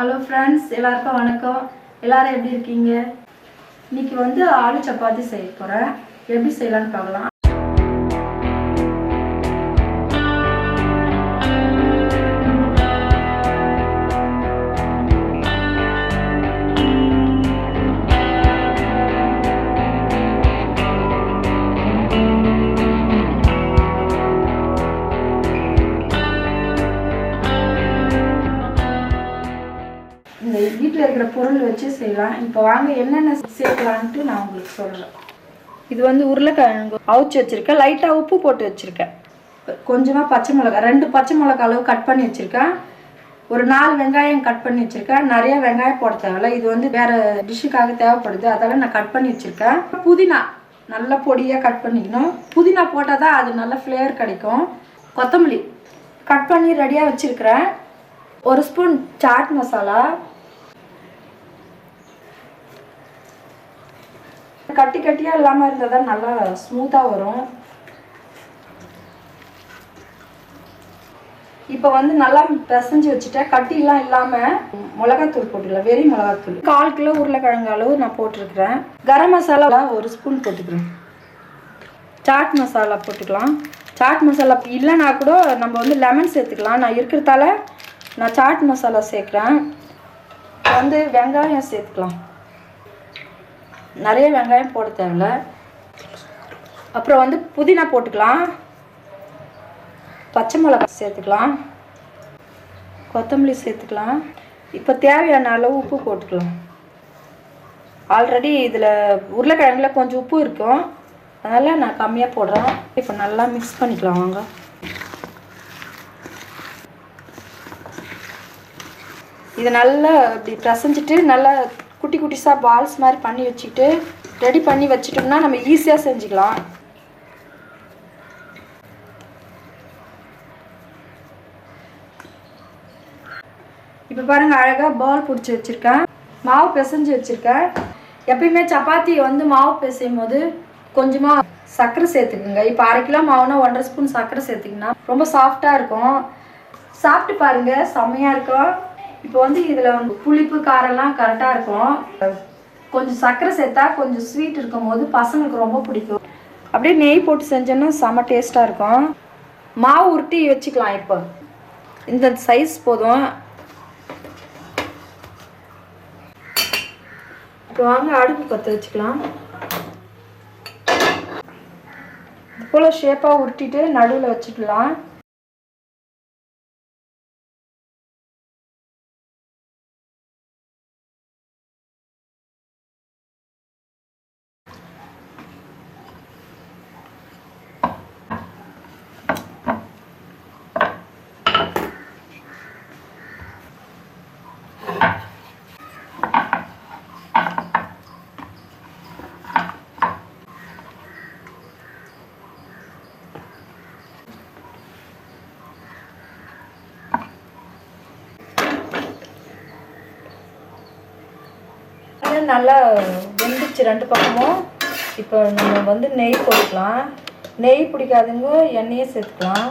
Hello friends எல்லாருக்கும் வணக்கம். எல்லாரும் எப்படி இருக்கீங்க? இன்னைக்கு வந்து ஆலு சப்பாத்தி செய்ய போகிறேன் எப்படி செய்யலாம்னு பார்க்கலாம். இந்த வீட்டில் இருக்கிற பொருள் வச்சு செய்யலாம். இப்போ வாங்க என்னென்ன சேர்க்கலான்ட்டு நான் உங்களுக்கு சொல்கிறேன் இது வந்து உருளைக்கிழங்கு அவிச்சு வச்சுருக்கேன். லைட்டாக உப்பு போட்டு வச்சுருக்கேன். கொஞ்சமாக பச்சை மிளகாய் ரெண்டு பச்சை மிளகாய் அளவு கட் பண்ணி வச்சுருக்கேன். ஒரு நாலு வெங்காயம் கட் பண்ணி வச்சுருக்கேன். நிறைய வெங்காயம் போட தேவையில்ல. இது வந்து வேறு டிஷ்ஷுக்காக தேவைப்படுது. அதெல்லாம் நான் கட் பண்ணி வச்சுருக்கேன். புதினா நல்லா பொடியாக கட் பண்ணிக்கணும். புதினா போட்டால் தான் அது நல்ல ஃப்ளேவர் கிடைக்கும். கொத்தமல்லி கட் பண்ணி ரெடியாக வச்சுருக்கிறேன். ஒரு ஸ்பூன் சாட் மசாலா கட்டி கட்டியாக இல்லாமல் இருந்தால் தான் நல்லா ஸ்மூத்தாக வரும். இப்போ வந்து நல்லா பிசைஞ்சு வச்சுட்டேன். கட்டிலாம் இல்லாமல் மிளகாத்தூள் போட்டுக்கலாம். வெறி மிளகாத்தூள். கால் கிலோ உருளைக்கிழங்கு அளவு நான் போட்டிருக்கிறேன். கரம் மசாலா ஒரு ஸ்பூன் போட்டுக்கிறேன். சாட் மசாலா போட்டுக்கலாம். சாட் மசாலா இல்லைனா கூட நம்ம வந்து லெமன் சேர்த்துக்கலாம். நான் இருக்கிறதால நான் சாட் மசாலா சேர்க்குறேன். வந்து வெங்காயம் சேர்த்துக்கலாம். நிறைய வெங்காயம் போட தேவையில்ல. அப்புறம் வந்து புதினா போட்டுக்கலாம். பச்சை மிளகாய் சேர்த்துக்கலாம். கொத்தமல்லி சேர்த்துக்கலாம். இப்போ தேவையான அளவு உப்பு போட்டுக்கலாம். ஆல்ரெடி இதில் உருளைக்கிழங்குல கொஞ்சம் உப்பு இருக்கும். அதனால் நான் கம்மியாக போடுறேன். இப்போ நல்லா மிக்ஸ் பண்ணிக்கலாம் வாங்க. இதை நல்லா இப்படி பிரசஞ்சிட்டு நல்லா குட்டி குட்டிஸாக பால்ஸ் மாதிரி பண்ணி வச்சுக்கிட்டு ரெடி பண்ணி வச்சுட்டோம்னா நம்ம ஈஸியாக செஞ்சுக்கலாம். இப்போ பாருங்கள் அழகாக பால் பிடிச்சி வச்சுருக்கேன். மாவு பிசைஞ்சு வச்சுருக்கேன். எப்பயுமே சப்பாத்தி வந்து மாவு பிசையும் போது கொஞ்சமாக சர்க்கரை சேர்த்துக்குங்க. இப்போ அரை கிலோ மாவுனா ஒன்றரை ஸ்பூன் சர்க்கரை சேர்த்துக்கினா ரொம்ப சாஃப்டாக இருக்கும். சாப்பிட்டு பாருங்க செம்மையாக இருக்கும். இப்போ வந்து இதில் வந்து புளிப்பு காரெல்லாம் கரெக்டாக இருக்கும். கொஞ்சம் சர்க்கரை சேர்த்தா கொஞ்சம் ஸ்வீட் இருக்கும் போது பசங்களுக்கு ரொம்ப பிடிக்கும். அப்படியே நெய் போட்டு செஞ்சோன்னா செம்ம டேஸ்ட்டாக இருக்கும். மாவு உருட்டி வச்சுக்கலாம் இப்போ. இந்த சைஸ் போதும். இப்போ வாங்க அடுப்பு பற்ற வச்சுக்கலாம். இது போல் ஷேப்பாக உருட்டிட்டு நடுவில் வச்சுக்கலாம். நல்லா வெந்துச்சு ரெண்டு பக்கமும். இப்போ நம்ம வந்து நெய் போட்டுக்கலாம். நெய் பிடிக்காதுங்க எண்ணெயே சேர்த்துக்கலாம்.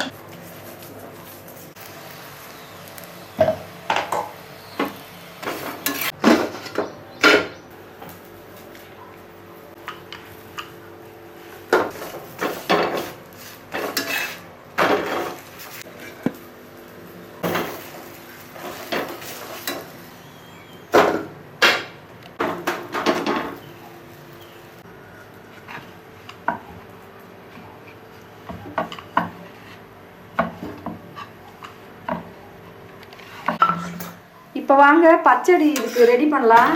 இப்போ வாங்க பச்சடி இதுக்கு ரெடி பண்ணலாம்.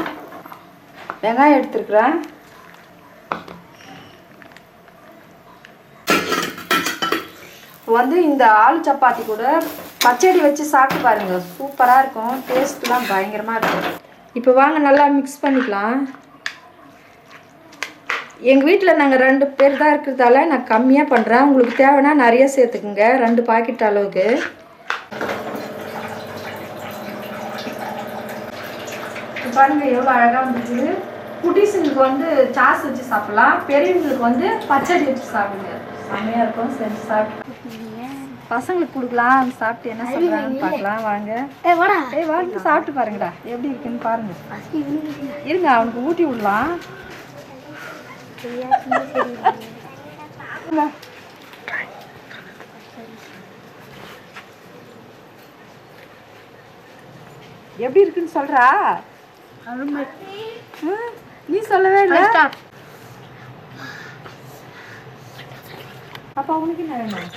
வெங்காயம் எடுத்துருக்குறேன். வந்து இந்த ஆலு சப்பாத்தி கூட பச்சடி வச்சு சாப்பிட்டு பாருங்க. சூப்பராக இருக்கும். டேஸ்ட்லாம் பயங்கரமாக இருக்கும். இப்போ வாங்க நல்லா மிக்ஸ் பண்ணிக்கலாம். எங்கள் வீட்டில் நாங்கள் ரெண்டு பேர் தான் இருக்கிறதால நான் கம்மியாக பண்ணுறேன் உங்களுக்கு தேவைன்னா நிறைய சேர்த்துக்குங்க. ரெண்டு பாக்கெட் அளவுக்கு. பாருங்க எவ்வளோ அழகாக வந்துருக்கு குட்டீஸுங்களுக்கு வந்து சாஸ் வச்சு சாப்பிடலாம். பெரியவங்களுக்கு வந்து பச்சடி வச்சு சாப்பிடுங்க. செம்மையாக இருக்கும் செஞ்சு சாப்பிட்டு. பசங்களுக்கு கொடுக்கலாம் சாப்பிட்டு என்ன சொல்றாங்கன்னு பார்க்கலாம் வாங்க. ஏ வாடா. ஏய் வாங்க சாப்பிட்டு பாருங்கடா. எப்படி இருக்குன்னு பாருங்க. இருங்க அவனுக்கு ஊட்டி விடலாம். எப்படி இருக்குன்னு சொல்றா? ம், நீ சொல்லவே இல்லை அப்பா உனக்கு என்ன வேணும்?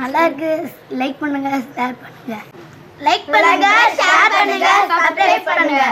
நல்லா இருக்கு லைக் பண்ணுங்க ஷேர் பண்ணுங்க. லைக் பண்ணுங்க ஷேர் பண்ணுங்க சப்ஸ்கிரைப் பண்ணுங்க.